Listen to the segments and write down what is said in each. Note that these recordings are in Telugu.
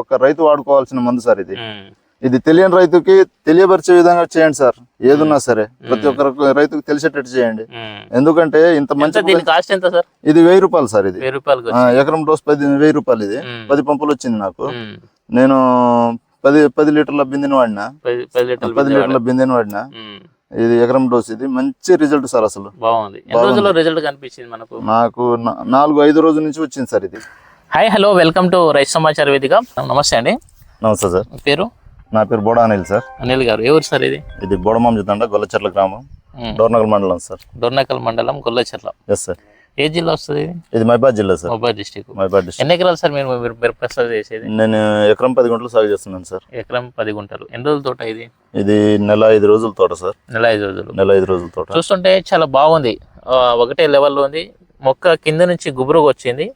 ఒక రైతు వాడుకోవాల్సిన మందు సార్ ఇది. ఇది తెలియని రైతుకి తెలియపరిచే విధంగా చేయండి సార్. ఏదున్నా సరే. ప్రతి ఒక్క రైతుకు తెలిసేటట్టు చేయండి. ఎందుకంటే ఇంత మంచి దీని కాస్ట్ ఎంత సార్? ఇది వెయ్యి రూపాయలు సార్ ఇది. ఎకరం డోస్ పది వెయ్యి రూపాయలు ఇది. పది పంపులు వచ్చింది నాకు. నేను పది పది లీటర్ల బిందెని వాడినా. పది లీటర్లు బిందెని వాడినా. ఇది ఎకరం డోస్ ఇది. మంచి రిజల్ట్ సార్ అసలు. బాగుంది. రిజల్ట్ కనిపించింది మనకు? నాకు నాలుగు ఐదు రోజుల నుంచి వచ్చింది సార్ ఇది. హాయ్ హలో వెల్కమ్ టు రైతు సమాచార వేదిక నమస్తే అండి. నమస్తే సార్. పేరు? నా పేరు బోడా అనిల్ సార్. అనిల్ గారు. ఎవరు సార్ ఇది? ఇది బోడమాంజ తండ గొల్లచెర్ల గ్రామం. ఉమ్, డోర్నగల్ మండలం సార్. దొర్నకల్ మండలం గొల్లచెర్ల. ఎస్ సార్ ఏ జిల్లా వస్తుంది ఇది? మైబాద్ జిల్లా సార్. మొబైల్ డిస్టిక్. మైబాద్ డిస్ట్రిక్ట్ ఎన్ని ఎకరాలు సార్ మీరు మీరు మీరు ప్రసాద్ చేసేది? నేను ఎకరం పది గంటలు సాగు చేస్తున్నాను సార్. ఎకరం పది గుంటలు. ఎన్ని రోజుల తోట ఇది? ఇది నెల ఐదు రోజుల తోట సార్. నెల ఐదు రోజులు. నెల ఐదు రోజుల తోట. చూస్తుంటే చాలా బాగుంది. ఒకటే లెవెల్లో ఉంది. మొక్క కింద నుంచి గుబురుగా వచ్చింది.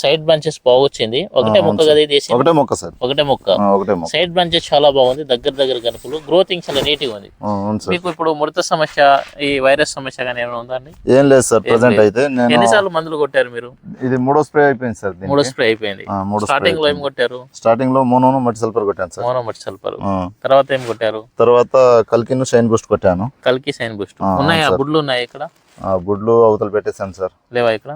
సైడ్ బ్రాంచెస్ బాగా వచ్చింది ఒకటే మొక్క కదా ఇది? ఒకటే మొక్క సార్. ఒకటే మొక్క. ఒకటే మొక్క. సైడ్ బ్రాంచెస్ చాలా బాగుంది. దగ్గర దగ్గర కనుపులు. గ్రోతింగ్ చాలా ఉంది. ఆ, అవును సార్. మీకు ఇప్పుడు ముడత సమస్య ఈ వైరస్ సమస్య కానీ ఏమైనా ఉందా అండి? ఏం లేదు సార్ ప్రజెంట్ అయితే నేను ఎన్నిసార్లు మందులు కొట్టారు మీరు? ఇది మూడో స్ప్రే అయిపోయింది సార్. మూడో స్ప్రే అయిపోయింది. స్టార్టింగ్లో ఏం కొట్టారు? స్టార్టింగ్లో మోనోను మట్టి సల్ఫర్ కొట్టాను సార్. మోనో మట్టి సల్పరు ఆ, తర్వాత ఏం కొట్టారు? తర్వాత కల్కిను షైన్ బూస్ట్ కొట్టాను. కల్కి సైన్ బూస్ట్. ఉన్నాయా. బుడ్లు ఉన్నాయి ఇక్కడ? గుడ్లు అవతల పెట్టేశాను సార్. లేవా ఇక్కడ?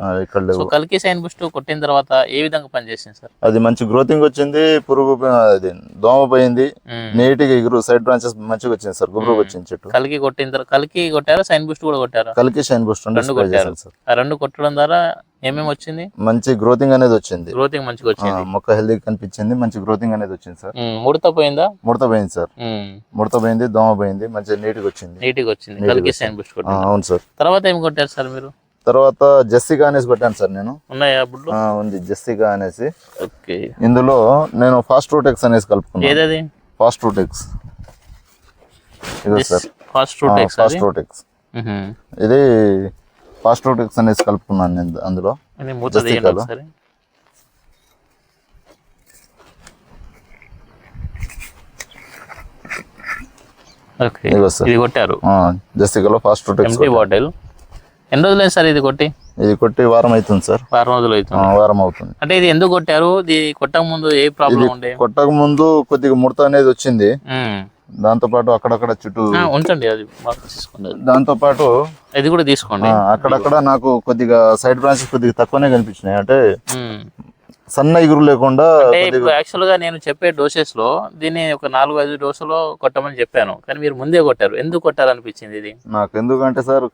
లేవు. కల్కి సైన్ బూస్ట్ కొట్టిన తర్వాత ఏ విధంగా పనిచేసింది సార్? అది మంచి గ్రోతింగ్ వచ్చింది పురుగు అది దోమ పోయింది మ్మ్. నీట్గా ఎగురు సైడ్ బ్రాంచెస్ మంచిగా వచ్చింది సార్ గుబురుగా వచ్చింది చెట్టు. కలికి కొట్టిన తర్వాత కలికి కొట్టారా సైన్ బూస్ట్ కూడా కొట్టారా? కలికి షైన్ బూస్ట్ రెండు కొట్టారు. సార్. ఆ రెండు కొట్టడం ద్వారా ఏమేమి వచ్చింది? మంచి గ్రోతింగ్ అనేది వచ్చింది. గ్రోతింగ్ మంచిగా వచ్చింది. మొక్క హెల్దీగా కనిపించింది మంచి గ్రోతింగ్ అనేది వచ్చింది సార్. ముడత పోయిందా? ముడత పోయింది సార్. ముడత పోయింది దోమ పోయింది నీట్గా వచ్చింది. నీట్గా వచ్చింది. నీట్గా కలికి వచ్చింది. బూస్ట్ అవును సార్. తర్వాత ఏం కొట్టారు సార్ మీరు? తర్వాత జెస్సిగా అనేసి కొట్టాను సార్ నేను. ఉంది జెస్సిగా అనేసి ఓకే. ఇందులో నేను ఫాస్ట్ రూటెక్స్ అనేసి కలుపుకున్నాను. ఫాస్ట్ రూటెక్స్ ఇదో సార్. ఫాస్ట్ అది? Fast Rootex. ఇది ఫాస్ట్ రూటెక్స్ అనేసి కలుపుకున్నాను నేను అందులో. ఇది కొట్టారు. బాటిల్ ఎన్ని రోజులైంది సార్ ఇది కొట్టి? ఇది కొట్టి వారం అవుతుంది సార్. వారం రోజులు అవుతుంది. వారం అవుతుంది. అంటే ఇది ఎందుకు కొట్టారు? ఇది కొట్టక ముందు ఏ ప్రాబ్లం ఉండే? కొట్టక ముందు కొద్దిగా ముడత అనేది వచ్చింది. మ్మ్. దాంతో పాటు అక్కడక్కడ చుట్టూ ఉంచండి అది బాగా తీసుకోండి అది. దాంతో పాటు ఇది కూడా తీసుకోండి అక్కడక్కడ నాకు కొద్దిగా సైడ్ బ్రాంచెస్ కొద్దిగా తక్కువనే కనిపించినాయి అంటే. సన్న ఎగురు లేకుండా యాక్చువల్గా నేను చెప్పే డోసెస్లో దీన్ని ఒక నాలుగు ఐదు డోసులో కొట్టమని చెప్పాను కానీ మీరు ముందే కొట్టారు ఎందుకు కొట్టాలనిపించింది ఇది నాకు ఎందుకంటే సార్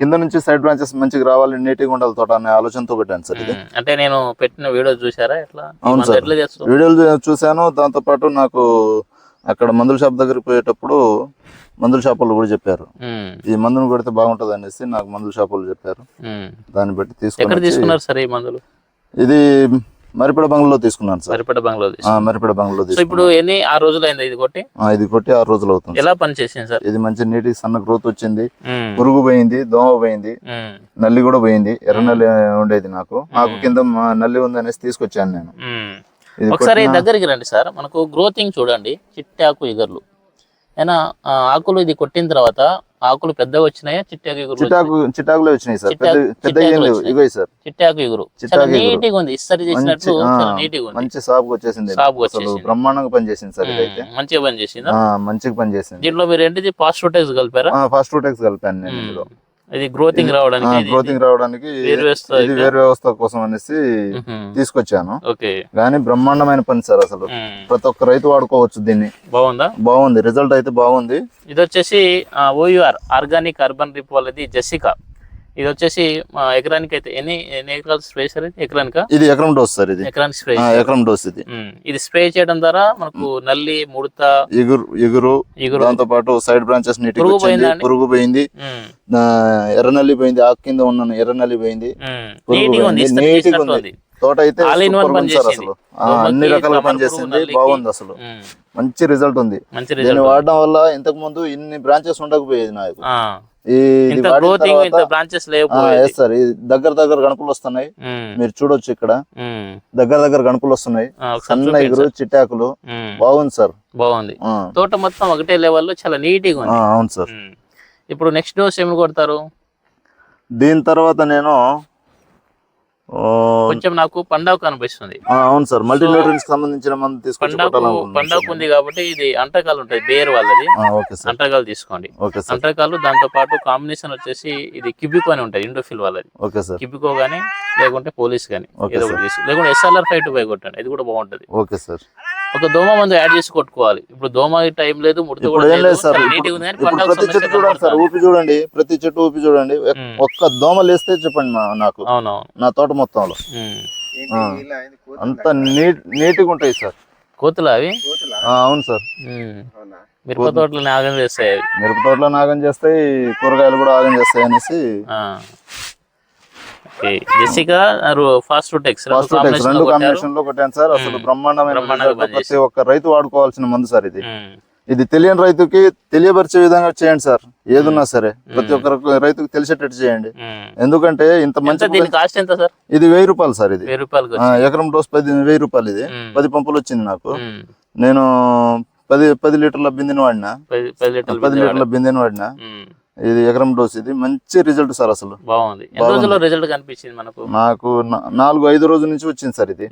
కింద నుంచి సైడ్ బ్రాంచెస్ మంచిగా రావాలి నీట్గా ఉండాలి తోట అనే ఆలోచనతో పెట్టాను సార్ ఇది. అంటే నేను పెట్టిన వీడియో చూసారా ఎట్లా అవును సార్. వీడియోలు చూ- చూశాను దాంతో పాటు నాకు అక్కడ మందుల షాప్ దగ్గరికి పోయేటప్పుడు మందుల షాప్ వాళ్ళు కూడా చెప్పారు. ఈ మందును కొడితే బాగుంటది అనేసి నాకు మందుల షాప్ వాళ్ళు చెప్పారు. దాన్ని బట్టి తీసుకున్నారు సరే ఈ మందులు? ఇది మరిపెడ బంగ్లాలో తీసుకున్నాను సార్. సరిపడ బంగ్లా మరిపెడ తీసుకున్నాను ఇప్పుడు ఎన్ని ఆ రోజులు అయింది ఇది కొట్టి? ఆ, ఇది కొట్టి ఆరు రోజులు అవుతుంది ఎలా పని చేసింది సార్? ఇది మంచి నీటి సన్న గ్రోత్ వచ్చింది. పురుగు పోయింది దోమ పోయింది. నల్లి కూడా పోయింది. ఎర్ర నల్లి ఉండేది నాకు. నాకు కింద నల్లి ఉంది అనేసి తీసుకొచ్చాను నేను. ఒకసారి దగ్గరికి రండి సార్. మనకు గ్రోతింగ్ చూడండి. చిట్టాకు ఇగర్లు అయినా ఆకులు ఇది కొట్టిన తర్వాత ఆకులు పెద్దగా వచ్చినాయా చిట్టాకు ఇగురు చిటాకు చిటాకులే వచ్చినాయి సార్. పెద్ద. ఇగో సార్. చిట్టాకు చిట్టాకు ఇగురు. నీట్గా ఉంది. ఇస్తరి చేసినట్టు నీట్గా ఉంది. మంచి సాగు వచ్చేసింది. సాగుకు అసలు. బ్రహ్మాండంగా పనిచేసింది సార్ ఇదైతే. మంచిగా పని చేసిందా? ఆ, మంచిగా పనిచేసింది దీంట్లో మీరు ఏంటిది? పాస్ట్ రూటెక్స్ కలిపారా? ఫాస్ట్ రూటెక్స్ కలిపాను నేను ఇది గ్రోతింగ్ రావడానికి గ్రోతింగ్ రావడానికి వేరు వ్యవస్థ ఇది వేరు వ్యవస్థ కోసం అనేసి. తీసుకొచ్చాను. ఓకే. కానీ బ్రహ్మాండమైన పని సార్ అసలు. ప్రతి ఒక్క రైతు వాడుకోవచ్చు దీన్ని. బాగుందా? బాగుంది. రిజల్ట్ అయితే బాగుంది. ఇది వచ్చేసి ఓయూఆర్ ఆర్గానిక్ అర్బన్ రిప్ వాళ్ళది జెసికా ఇది వచ్చేసి ఎకరానికి అయితే ఎన్ని ఎన్ని ఎకరాలు స్ప్రే సార్ ఇది? ఎకరానిక? ఇది ఎకరం డోస్ సార్ ఇది. ఎకరానికి స్ప్రే ఎకరం డోస్ ఇది. ఇది స్ప్రే చేయడం ద్వారా మనకు నల్లి ముడత ఎగురు ఎగురు ఇగురు. దాంతో పాటు సైడ్ బ్రాంచెస్ నీట్ పురుగు పోయిందా అండి? పురుగు పోయింది. ఆకు కింద ఉన్న పోయింది. పురుగు నీట్గా ఉంది పోయింది, తోట అయితే. అసలు. అన్ని రకాలుగా పనిచేసింది. బాగుంది అసలు. మంచి రిజల్ట్ ఉంది. దీన్ని వాడడం వల్ల ఇంతకు ముందు ఇన్ని బ్రాంచెస్ ఉండకపోయేది నాకు ఇంత గ్రోతింగ్ ఇంత బ్రాంచెస్. ఇది దగ్గర దగ్గర గణపులు వస్తున్నాయి. మీరు చూడొచ్చు ఇక్కడ. దగ్గర దగ్గర గణపులు వస్తున్నాయి సన్న ఎగురు సార్. చిట్టాకులు. బాగుంది సార్ బాగుంది తోట మొత్తం ఒకటే లెవెల్లో చాలా నీట్గా ఆ, ఉంది అవును సార్. ఇప్పుడు నెక్స్ట్ డోస్ ఏమి కొడతారు దీని తర్వాత నేను కొంచెం నాకు పండగ కనిపిస్తుంది అవును సార్. మల్టీ న్యూట్రియన్స్ సంబంధించిన కొట్టాలనుకుంటున్నాను పండగ సార్. ఉంది కాబట్టి ఇది అంటకాలు ఉంటుంది బేర్ వాళ్ళది. అంటకాలు తీసుకోండి. అంటకాలు దాంతో పాటు కాంబినేషన్ వచ్చేసి ఇది కిబికో అని ఉంటుంది ఇండోఫిల్ వాళ్ళది. Okay sir. కిబికో కానీ లేకుంటే పోలీస్ ఓకే ఏదో ఒకటి లేకుంటే ఎస్ఎల్ఆర్ ఫైవ్ టూ కొట్టండి. ఇది కూడా బాగుంటది. Okay sir. ఒక దోమ మందు యాడ్ చేసి కొట్టుకోవాలి. ఇప్పుడు దోమ టైం లేదు ముడత కూడా లేదు. సార్ ఇప్పుడు ప్రతి చెట్టు చూడండి సార్. ఊపి చూడండి ప్రతి చెట్టు ఊపి చూడండి. ఒక్క దోమ లేస్తే చెప్పండి మా- నాకు. నా తోట మొత్తంలో. అంత నీట్ నీట్గా ఉంటాయి సార్. కోతులు అవి? అవును సార్. మిరప తోటలు నాగం చేస్తాయి మిరప తోటలో నాగం చేస్తాయి కూరగాయలు కూడా ఆగం చేస్తాయి అనేసి ఆ. ఓకే. జెసికా ఫాస్ట్ టెక్స్ ఫస్ట్ రెండు కాంబినేషన్లో కొట్టాను సార్. అసలు బ్రహ్మాండమైన. ప్రతి ఒక్క రైతు వాడుకోవాల్సిన మందు సార్ ఇది. ఇది తెలియని రైతుకి తెలియపరిచే విధంగా చేయండి సార్. ఏదున్నా సరే. ప్రతి ఒక్క రైతుకు తెలిసేటట్టు చేయండి. ఎందుకంటే ఇంత మంచి కాస్ట్ ఎంత సార్? ఇది వెయ్యి రూపాయలు సార్ ఇది. ఎకరం డోస్ పది వెయ్యి రూపాయలు ఇది. పది పంపులు వచ్చింది నాకు. నేను పది పది లీటర్ల బిందెని వాడినా. పది లీటర్లు బిందెని వాడినా. ఇది ఎకరం డోస్ ఇది. మంచి రిజల్ట్ సార్ అసలు. బాగుంది. రోజుల్లో రిజల్ట్ కనిపించింది మనకు? నాకు నాలుగు ఐదు రోజుల నుంచి వచ్చింది సార్ ఇది.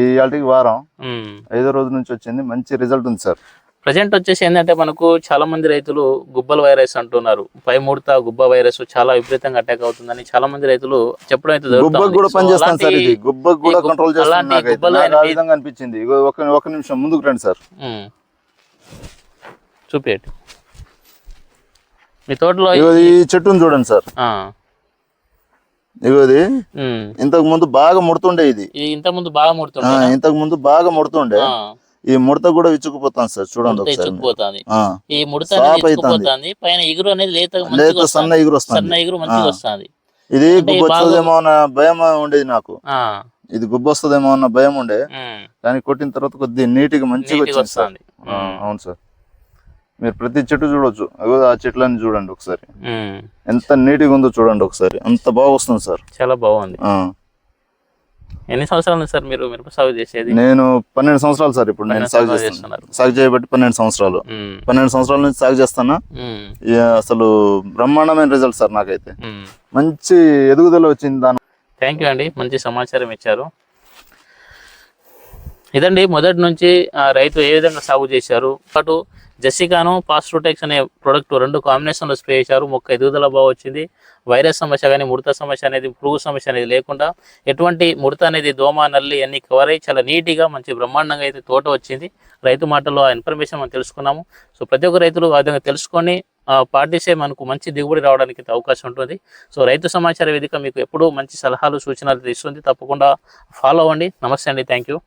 ఈ వాటికి వారం. ఐదో రోజు నుంచి వచ్చింది. మంచి రిజల్ట్ ఉంది సార్. ప్రజెంట్ వచ్చేసి ఏంటంటే మనకు చాలా మంది రైతులు గుబ్బల వైరస్ అంటున్నారు. పై ముడత గుబ్బ వైరస్ చాలా విపరీతంగా అటాక్ అవుతుందని చాలా మంది రైతులు చెప్పడం అయితే అనిపించింది. ఒక నిమిషం ముందుకు రండి సార్. చూపేయండి. మీ తోటలో ఇగో ఈ చెట్టును చూడండి సార్. ఆ. ఇగో ఇది. ఉమ్. ఇంతకు ముందు బాగా ముడుతుండే ఇది. ఇంత ముందు బాగా ముడుతుండే ఇంతకు ముందు బాగా ముడుతుండే. ఈ ముడత కూడా విచ్చుకుపోతాను సార్ చూడండి ఒకసారి. ఈ ముడత అనేది పైన ఇగురు అనేది లేత మంచిగా లేత వస్తుంది. సన్న సన్న వస్తుంది ఎగురు మంచిగా ఆ. వస్తుంది. ఇది అంటే గుబ్బ బాగా- వస్తుందేమో అన్న భయం ఉండేది నాకు. ఇది గుబ్బ వస్తుందేమో అన్న భయం ఉండే. కానీ కొట్టిన తర్వాత కొద్దిగా నీట్గా మంచిగా వచ్చింది సార్. అవును సార్. మీరు ప్రతి చెట్టు చూడొచ్చు. అగో ఆ చెట్లని చూడండి ఒకసారి. ఎంత నీట్గా ఉందో చూడండి ఒకసారి. అంత బాగా వస్తుంది సార్. చాలా బాగుంది. ఎన్ని సంవత్సరాలు సార్ మీరు మిరప సాగు చేసేది? నేను పన్నెండు సంవత్సరాలు సార్ ఇప్పుడు నేను సాగు సంవత్సరాలు చేస్తాను చేస్తున్నారు. సాగు చేయబట్టి పన్నెండు సంవత్సరాలు. పన్నెండు సంవత్సరాల నుంచి సాగు చేస్తానా అసలు బ్రహ్మాండమైన రిజల్ట్ సార్ నాకైతే. మంచి ఎదుగుదల వచ్చింది దాని థ్యాంక్ యూ అండి. మంచి సమాచారం ఇచ్చారు. ఇదండి మొదటి నుంచి రైతు ఏ విధంగా సాగు చేశారు? పాటు జెసికాను పాస్ట్రోటెక్స్ అనే ప్రోడక్ట్ రెండు కాంబినేషన్లో స్ప్రే చేశారు. మొక్క ఎదుగుదల బాగా వచ్చింది. వైరస్ సమస్య కానీ ముడత సమస్య అనేది పురుగు సమస్య అనేది లేకుండా ఎటువంటి ముడత అనేది దోమ నల్లి అన్ని కవర్ అయ్యి చాలా నీట్గా మంచి బ్రహ్మాండంగా అయితే తోట వచ్చింది. రైతు మాటల్లో ఆ ఇన్ఫర్మేషన్ మనం తెలుసుకున్నాము. సో ప్రతి ఒక్క రైతులు ఆ విధంగా తెలుసుకొని పాటిస్తే మనకు మంచి దిగుబడి రావడానికి అవకాశం ఉంటుంది. సో రైతు సమాచార వేదిక మీకు ఎప్పుడూ మంచి సలహాలు సూచనలు ఇస్తుంది తప్పకుండా ఫాలో అవ్వండి. నమస్తే అండి. Thank you